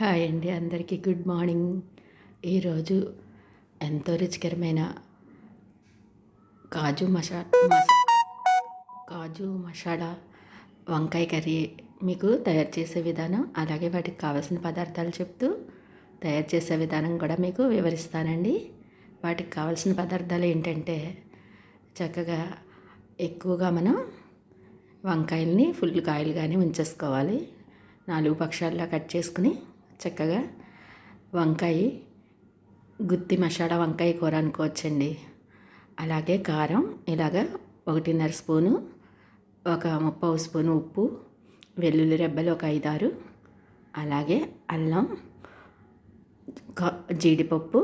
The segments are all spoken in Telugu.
హాయ్ అండి అందరికీ గుడ్ మార్నింగ్. ఈరోజు ఎంతో రుచికరమైన కాజు మసా కాజు మసాలా వంకాయ కర్రీ మీకు తయారు చేసే విధానం అలాగే వాటికి కావాల్సిన పదార్థాలు చెప్తూ తయారు చేసే విధానం కూడా మీకు వివరిస్తానండి. వాటికి కావాల్సిన పదార్థాలు ఏంటంటే చక్కగా ఎక్కువగా మనం వంకాయల్ని ఫుల్ కాయలుగానే ఉంచేసుకోవాలి. నాలుగు పక్షాల్లో కట్ చేసుకుని చక్కగా వంకాయ గుత్తి మసాలా వంకాయ కూర అనుకోవచ్చండి. అలాగే కారం ఇలాగ ఒకటిన్నర స్పూను ఒక ముప్పై స్పూను ఉప్పు వెల్లుల్లి రెబ్బలు ఒక ఐదారు. అలాగే అల్లం జీడిపప్పు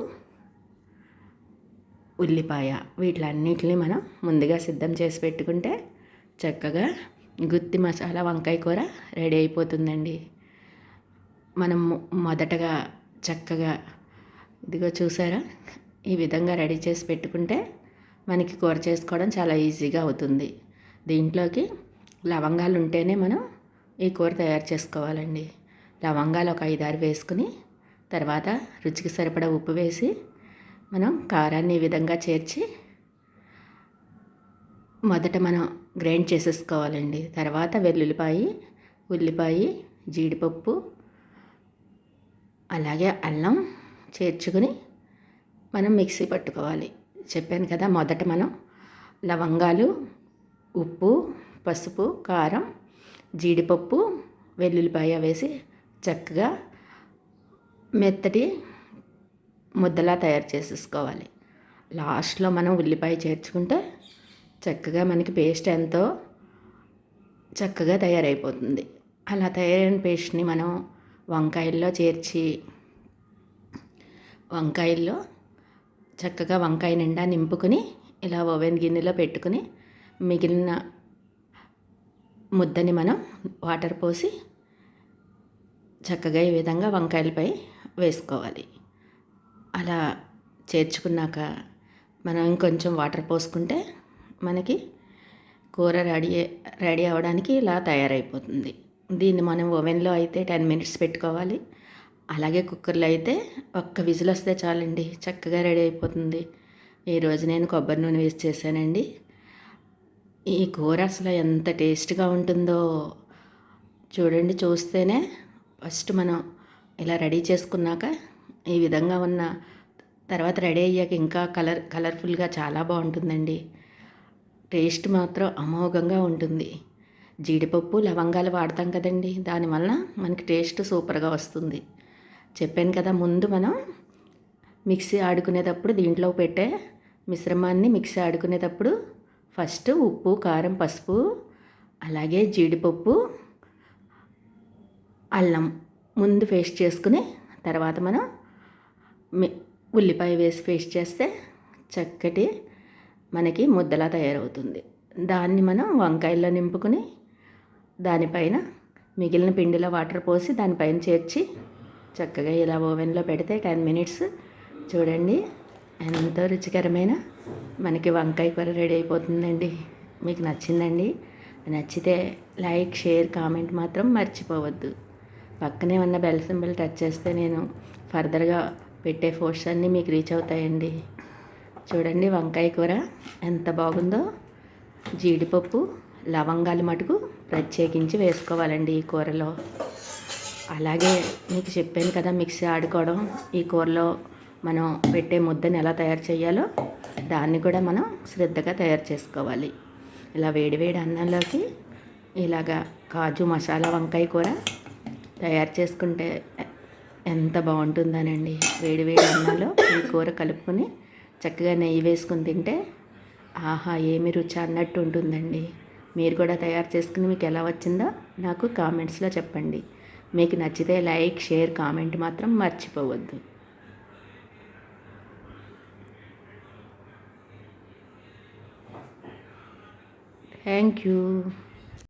ఉల్లిపాయ. వీటిలన్నిటిని మనం ముందుగా సిద్ధం చేసి పెట్టుకుంటే చక్కగా గుత్తి మసాలా వంకాయ కూర రెడీ అయిపోతుందండి. మనం మొదటగా చక్కగా ఇదిగో చూసారా? ఈ విధంగా రెడీ చేసి పెట్టుకుంటే మనకి కూర చేసుకోవడం చాలా ఈజీగా అవుతుంది. దీంట్లోకి లవంగాలు ఉంటేనే మనం ఈ కూర తయారు చేసుకోవాలండి. లవంగాలు ఒక ఐదారు వేసుకుని తర్వాత రుచికి సరిపడా ఉప్పు వేసి మనం కారాన్ని ఈ విధంగా చేర్చి మొదట మనం గ్రైండ్ చేసేసుకోవాలండి. తర్వాత వెల్లుల్లిపాయ ఉల్లిపాయ జీడిపప్పు అలాగే అల్లం చేర్చుకుని మనం మిక్సీ పట్టుకోవాలి. చెప్పాను కదా మొదట మనం లవంగాలు ఉప్పు పసుపు కారం జీడిపప్పు వెల్లుల్లిపాయ వేసి చక్కగా మెత్తటి ముద్దలా తయారు చేసేసుకోవాలి. లాస్ట్లో మనం ఉల్లిపాయ చేర్చుకుంటే చక్కగా మనకి పేస్ట్ ఎంతో చక్కగా తయారైపోతుంది. అలా తయారైన పేస్ట్ని మనం వంకాయల్లో చేర్చి వంకాయల్లో చక్కగా వంకాయ నిండా నింపుకొని ఇలా ఓవెన్ గిన్నెలో పెట్టుకుని మిగిలిన ముద్దని మనం వాటర్ పోసి చక్కగా ఈ విధంగా వంకాయలపై వేసుకోవాలి. అలా చేర్చుకున్నాక మనం ఇంకొంచెం వాటర్ పోసుకుంటే మనకి కూర రెడీ రెడీ అవ్వడానికి ఇలా తయారైపోతుంది. దీన్ని మనం ఓవెన్లో అయితే టెన్ మినిట్స్ పెట్టుకోవాలి. అలాగే కుక్కర్లో అయితే ఒక్క విజిల్ వస్తే చాలండి చక్కగా రెడీ అయిపోతుంది. ఈరోజు నేను కొబ్బరి నూనె వేసి చేశానండి. ఈ కూర అసలు ఎంత టేస్ట్గా ఉంటుందో చూడండి చూస్తేనే ఫస్ట్ మనం ఇలా రెడీ చేసుకున్నాక ఈ విధంగా ఉన్న తర్వాత రెడీ అయ్యాక ఇంకా కలర్ కలర్ఫుల్గా చాలా బాగుంటుందండి. టేస్ట్ మాత్రం అమోఘంగా ఉంటుంది. జీడిపప్పు లవంగాలు వాడతాం కదండి. దానివల్ల మనకి టేస్ట్ సూపర్గా వస్తుంది. చెప్పాను కదా ముందు మనం మిక్సీ ఆడుకునేటప్పుడు దీంట్లో పెట్టే మిశ్రమాన్ని మిక్సీ ఆడుకునేటప్పుడు ఫస్ట్ ఉప్పు కారం పసుపు అలాగే జీడిపప్పు అల్లం ముందు పేస్ట్ చేసుకుని తర్వాత మనం ఉల్లిపాయ వేసి పేస్ట్ చేస్తే చక్కటి మనకి ముద్దలా తయారవుతుంది. దాన్ని మనం వంకాయల్లో నింపుకొని దానిపైన మిగిలిన పిండిలో వాటర్ పోసి దానిపైన చేర్చి చక్కగా ఇలా ఓవెన్లో పెడితే టెన్ మినిట్స్ చూడండి. ఎంతో రుచికరమైన మనకి వంకాయ కూర రెడీ అయిపోతుందండి. మీకు నచ్చిందండి. నచ్చితే లైక్ షేర్ కామెంట్ మాత్రం మర్చిపోవద్దు. పక్కనే ఉన్న బెల్ సింబల్ టచ్ చేస్తే నేను ఫర్దర్గా పెట్టే ఫోర్స్ అన్నీ మీకు రీచ్ అవుతాయండి. చూడండి వంకాయ కూర ఎంత బాగుందో. జీడిపప్పు లవంగాలు మటుకు ప్రత్యేకించి వేసుకోవాలండి ఈ కూరలో. అలాగే మీకు చెప్పాను కదా మిక్సీ ఆడుకోవడం. ఈ కూరలో మనం పెట్టే ముద్దని ఎలా తయారు చేయాలో దాన్ని కూడా మనం శ్రద్ధగా తయారు చేసుకోవాలి. ఇలా వేడివేడి అన్నంలోకి ఇలాగా కాజు మసాలా వంకాయ కూర తయారు చేసుకుంటే ఎంత బాగుంటుందనండి. వేడివేడి అన్నంలో ఈ కూర కలుపుకొని చక్కగా నెయ్యి వేసుకుని తింటే ఆహా ఏమి రుచి అన్నట్టు ఉంటుందండి. మీరు కూడా తయారు చేసుకుని మీకు ఎలా వచ్చిందో నాకు కామెంట్స్లో చెప్పండి. మీకు నచ్చితే లైక్ షేర్ కామెంట్ మాత్రం మర్చిపోవద్దు. Thank you.